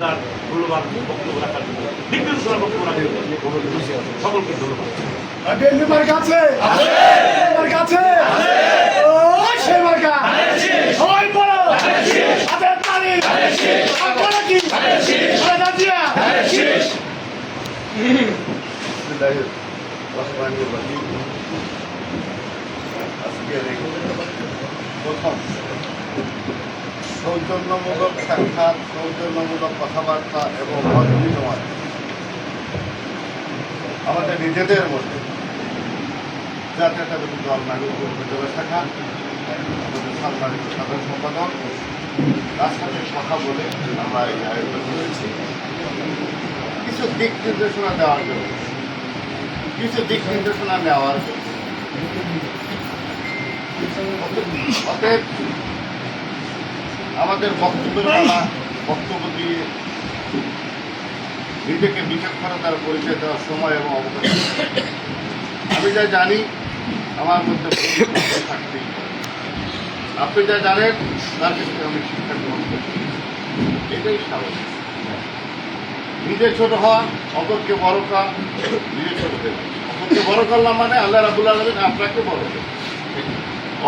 তার ধন্যবাদ বক্তব্য রাখার জন্য। নির্দেশনা বক্তব্য রাখার জন্য। সকলকে ধন্যবাদ। আছে? আছে! ডেলিভার কাছে ও সে মার্কা সবাই বলো হাতের তালি আপনারা কি আরে দাদিয়া আজকের এই প্রথম সৌজন্যমূলক সাক্ষাৎ, সৌজন্যমূলক কথাবার্তা এবং মত বিনিময়। আমাদের নিজেদের মধ্যে জাতীয়তাবাদী দল নাগরিক বিদ্যালয় শাখা আমাদের সম্মানিত সাধারণ সম্পাদক তার সাথে কথা বলে আমরা এই আয়োজন করেছি। কিছু দিক নির্দেশনা দেওয়ার জন্য, কিছু দিক নির্দেশনা নেওয়ার জন্য। আমাদের বক্তব্যের বেলা বক্তব্য দিয়ে নিজেকে বিচক্ষণতার পরিচয় দেওয়ার সময় এবং অবকাশ। আমি যা জানি আমার মধ্যে থাকতেই আপনি যা জানেন তার ক্ষেত্রে আমি শিক্ষা গ্রহণ করছি। এটাই স্বাভাবিক। নিজে ছোট হওয়া অপরকে বড় করা নিজে ছোট দেবে অপরকে বড় করলাম মানে আল্লাহ রাবুল আলমিন আপনাকে বড় করবে।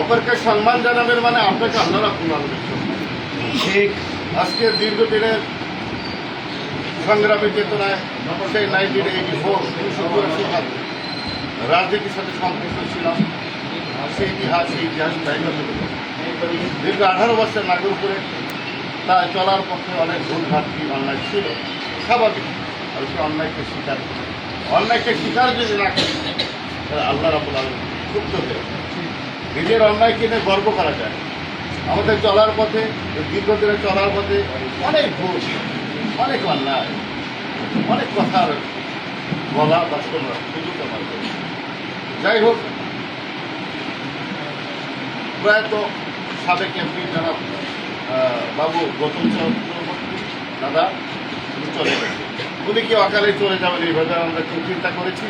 অপরকে সম্মান জানাবেন মানে আপনাকে আল্লাহ রাবুল আলমিন ঠিক। আজকে দীর্ঘদিনের সংগ্রামী চেতনায় সেই নাইনটিন এইটি ফোর উনিশশো সাল রাজনীতির সাথে সম্পৃক্ত ছিলাম। সেই ইতিহাস সেই ইতিহাস দীর্ঘ আঠারো বছর নাগরপুরে তা চলার পক্ষে অনেক ভুল ঘাটতি অন্যায় ছিল। স্বাভাবিক। আর সে অন্যায়কে স্বীকার করি। অন্যায়কে স্বীকার যদি না করি, তাহলে আল্লাহ রাবুল আলম ক্ষুব্ধ হয়ে নিজের অন্যায় নিয়ে গর্ব করা যায়। আমাদের চলার পথে দীর্ঘদিনে চলার পথে অনেক ভুল অনেক অন্যায় অনেক কথার বলা বা শোনা সুযোগ আমার যাই হোক প্রয়াত সাবেক এমপি জনাব বাবু গৌতম চক্রবর্তী দাদা উনি চলে গেছে উনি কি অকালে চলে যাবেন এইভাবে আমরা কেউ চিন্তা করেছি?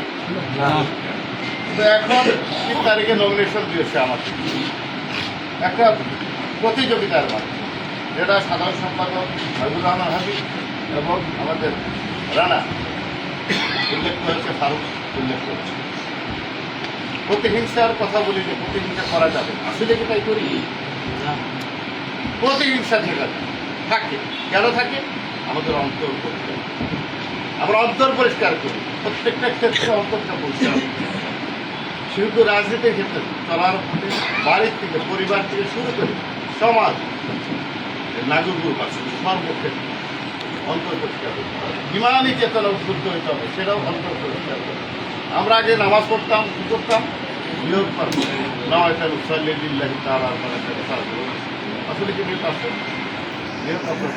তো এখন তিন তারিখে নমিনেশন দিয়েছে আমাকে। একটা প্রতিযোগিতার মাধ্যমে। যেটা সাধারণ সম্পাদক হাবিবুর রহমান হাবিব এবং আমাদের রানা, উল্লেখ করেছে ফারুক, উল্লেখ করেছে। প্রতিহিংসার কথা বলি যে প্রতিহিংসা করা যাবে। আসলে কি তাই করি? প্রতিহিংসা আছে থাকে। কেন থাকে? আমাদের অন্তর পরিষ্কার। আমরা অন্তর পরিষ্কার করি। প্রত্যেকটা ক্ষেত্রে অন্তরটা পরিষ্কার করি। শুধু রাজনীতির ক্ষেত্রে চলার বাড়ির থেকে, পরিবার থেকে শুরু করে সমাজ নাগরিক আছে সর্বক্ষেত্রে অন্তর পরিষ্কার করতে হবে। ইমানই চেতনা উদ্বুদ্ধ হতে হবে সেটাও অন্তর করতে আমরা আগে নামাজ পড়তাম কি করতাম? নিয়োগ করতাম। নামাজটা মানে আসলে কি নিয়োগ আছে? নিয়োগ আপনার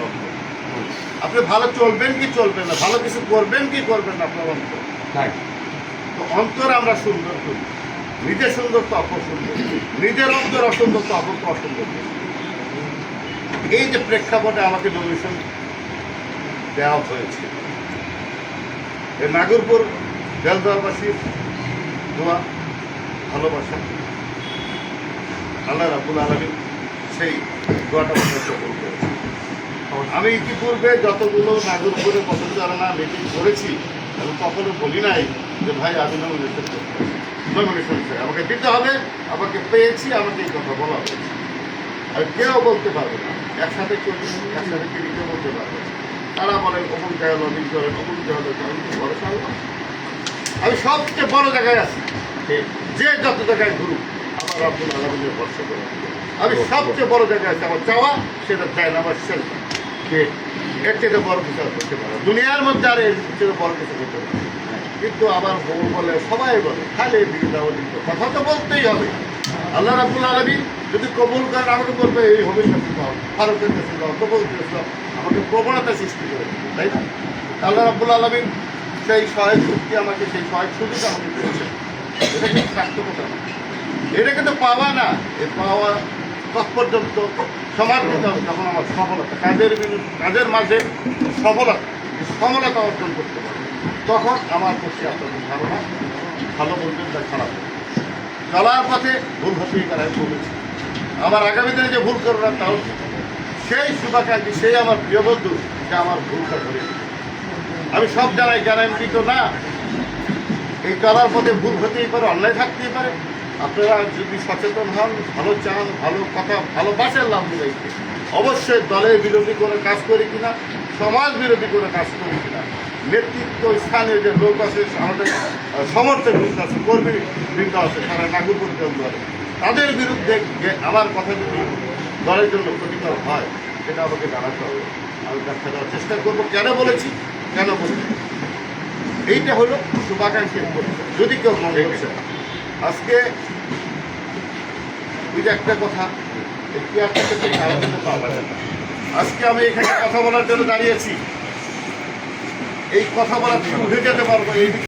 আপনি ভালো চলবেন কি চলবেন না? ভালো কিছু করবেন কি করবেন না আপনার অন্তর? তো অন্তর আমরা সুন্দর করি। নিজে সুন্দর তো অপর সুন্দর নিজের অন্তর অসুন্দর তো অপরকে অসুন্দর করি। এই যে প্রেক্ষাপটে আমাকে নমিনেশন দেওয়া হয়েছে, এই নাগরপুর জলদারবাসীর দোয়া, ভালোবাসা, আল্লাহ রাবুল আলমী সেই দোয়াটা কবুল করেছে। আমি ইতিপূর্বে যতগুলো নাগরপুরে পদচারণা মিটিং করেছি, আমি কখনো বলি নাই যে ভাই আমি নমিনেশন করতে নমিনেশন আমাকে দিতে হবে, আমাকে পেয়েছি, আমাকে এই কথা বলা হয়েছে। আর কেউ বলতে পারবে না। একসাথে চলি একসাথে কিনিতে বলতে পারবে। তারা বলেন অমুক জায়গায় লবিং করেন অমুক জায়গায় লবিং আমি তো বড় আমি সবচেয়ে বড় জায়গায় আছি। যে যত জায়গায় ঘুরুক আমার আব্দুল আলমিনের বর্ষা করে আমি সবচেয়ে বড় জায়গায় আছি। আমার চাওয়া সেটা দেয় না আমার সেলফ এর থেকে বড় কিছু করতে পারে দুনিয়ার মধ্যে আর এর থেকে বড় কিছু করতে পারে কিন্তু আবার বউ বলে সবাই বলে খালি বিদাউলি কথা তো বলতেই হবে। আল্লাহ রাবুল আলমী যদি কবুল করেন, আমাকে বলবে, এই হবে কাছে যাও ফারুকের কাছে যাও কবুল কাছে আমাকে প্রবণতা সৃষ্টি করে, তাই না? আল্লাহ রাবুল আলমী সেই সহায়ক শক্তি আমাকে, সেই সহায়ক সুযোগ আমাকে দিয়েছে। এটা কিন্তু সার্থকতা না এটা কিন্তু পাওয়া না। এ পাওয়া তৎ পর্যন্ত সমার্থিত যখন আমার সফলতা, কাজের কাজের মাঝে সফলতা সফলতা অর্জন করতে পারবে। তখন আমার প্রতি আপনাদের ধারণা ভালো বলবেন বা খারাপ। চলার পথে ভুল পারে আমি আমার আগামী দিনে যে ভুল করবে না, তাও। সেই শুভাকাঙ্ক্ষী, সেই আমার প্রিয় বন্ধু, সে আমার ভুলটা করে আমি সব জানাই গ্যারান্টি তো না। এই চলার পথে ভুল হতেই পারে, অন্যায় থাকতেই পারে। আপনারা যদি সচেতন হন, ভালো চান, ভালো কথা ভালোবাসেন লাভ মিলাইতে অবশ্যই দলের বিরোধী করে কাজ করি কিনা, সমাজ বিরোধী করে কাজ করি কিনা নেতৃত্ব স্থানীয় যে লোক আছে আমাদের সমর্থক বৃন্দ আছে কর্মী বৃন্দ আছে তারা নাগরপুর দলে তাদের বিরুদ্ধে যে আমার কথা যদি দলের জন্য ক্ষতিকর হয় সেটা আমাকে জানাতে হবে। আমি ব্যাখ্যা দেওয়ার চেষ্টা করব। কেন বলেছি? কেন বলছি? এইটা হলো শুভাকাঙ্ক্ষীর যদি কেউ মনে করছে আজকে ওই যে একটা কথা। আজকে আমি এখানে কথা বলার জন্য দাঁড়িয়েছি। এই কথা বলা কি উঠে যেতে পারব এই